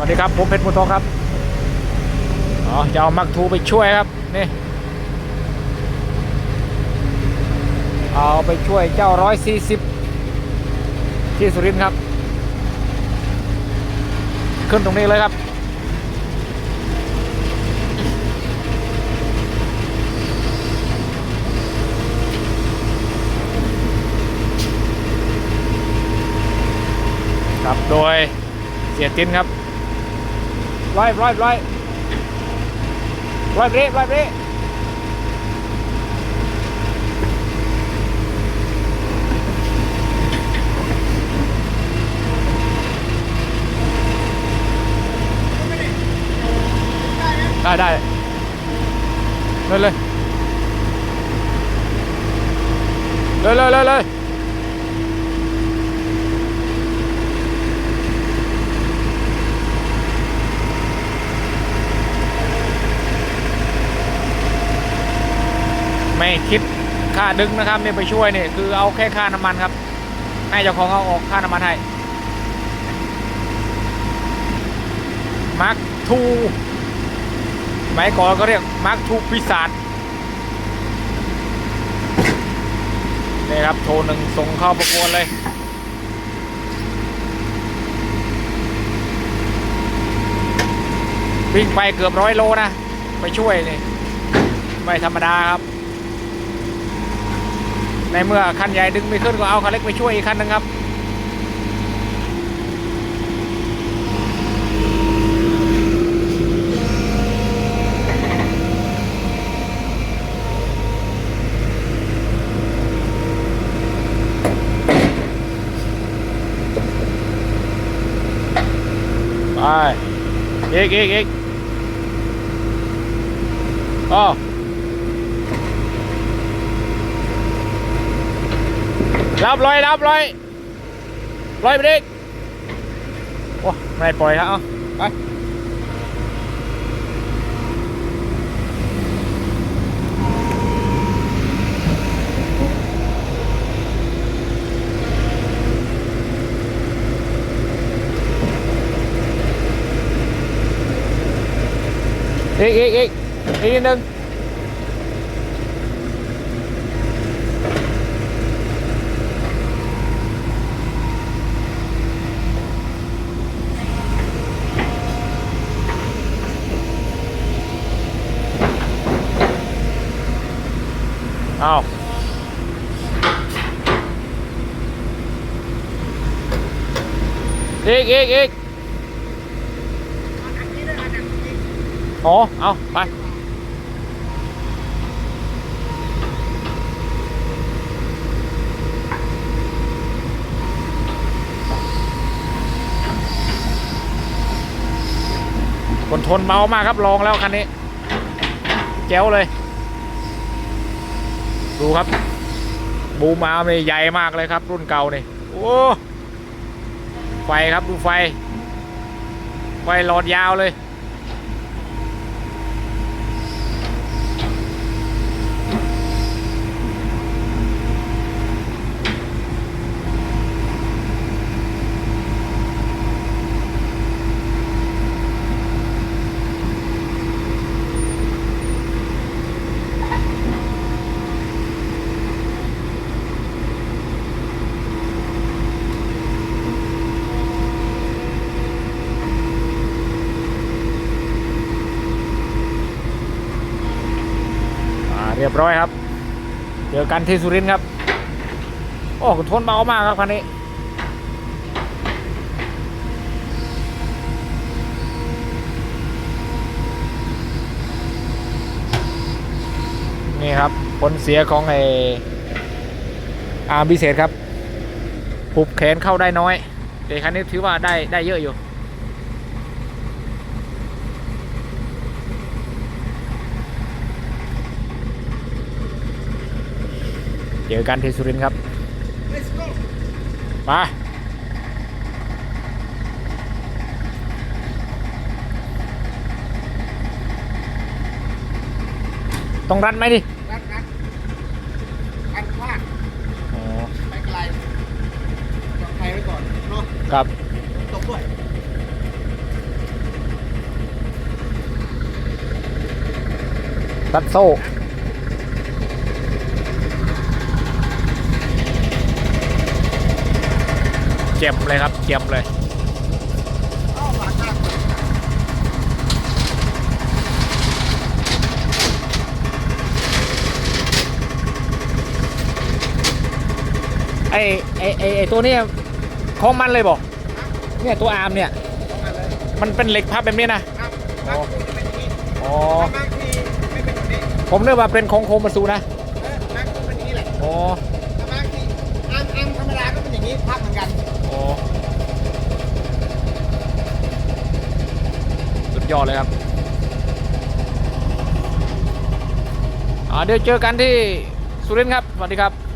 สวัสดีครับผมเพชรมุทองครับอ๋อจะเอามักทูไปช่วยครับนี่เอาไปช่วยเจ้าร้อยสี่สิบที่สุรินทร์ครับ ขึ้นตรงนี้เลยครับครับโดยเสียตินครับ ร้อยร้อยร้อยร้อยเบรร้อยเบร ได้ได้เลยเลยเลยเลยเลยเลยไม่คิดค่าดึงนะครับเนี่ยไปช่วยเนี่ยคือเอาแค่ค่าน้ำมันครับ ให้เจ้าของเอาออกค่าน้ำมันให้มาร์คทูสมัยก่อนก็เรียกมาร์คทูปีศาจนี่ครับโทรหนึ่งส่งเข้าประกวดเลยวิ่งไปเกือบร้อยโลนะ ไปช่วยนี่ ไม่ธรรมดาครับ ในเมื่อคันใหญ่ดึงไม่ขึ้นก็เอาคันเล็กไปช่วยอีกคันนึงครับไปอีกอีกอีกอ๋อ รับร้อยรับร้อยร้อยไปดิโอ้ไม่ปล่อยครับเอาไปอีกอีกอีกอีกนิดนึง อาอีกอีกอีกอ๋อเอาไป คนทนเมามากครับลองแล้วคันนี้ แจ๋วเลย ดูครับ บูมาเนี่ยใหญ่มากเลยครับ รุ่นเก่านี่โอ้ไฟครับดูไฟ ไฟหลอดยาวเลย เรียบร้อยครับ เจอกันที่สุรินทร์ครับ โอ้ทนเบามากครับคันนี้นี่ครับผลเสียของไออาร์มพิเศษครับหุบแขนเข้าได้น้อยแต่คันนี้ถือว่าได้ได้เยอะอยู่ เจอกันที่สุรินครับไปต้องรัดไหมดิรัดรัดรัดพลาอ๋อไปไกลจัยไว้ก่อนเนาครับตกด้วยรัดโซ่ เจ็บเลยครับ เจ็บเลยเข้าฝากหน้าไอไอไอไอตัวเนี้ยของมันเลยบอกเนี่ยตัวอาร์มเนี่ยเข้ามาเลยมันเป็นเหล็กพับแบบนี้นะครับบางทีจะเป็นอย่างนี้อ๋อ บางทีไม่เป็นแบบนี้ ผมนึกว่าเป็นของโคมาซูนะเออบางทีเป็นอย่างนี้แหละ อ๋อ แต่บางทีอันอันธรรมดาก็เป็นอย่างนี้พับเหมือนกัน อ๋อสุด ยอดเลยครับอ่าเดี๋ยวเจอกันที่สุรินทร์ครับ สวัสดีครับ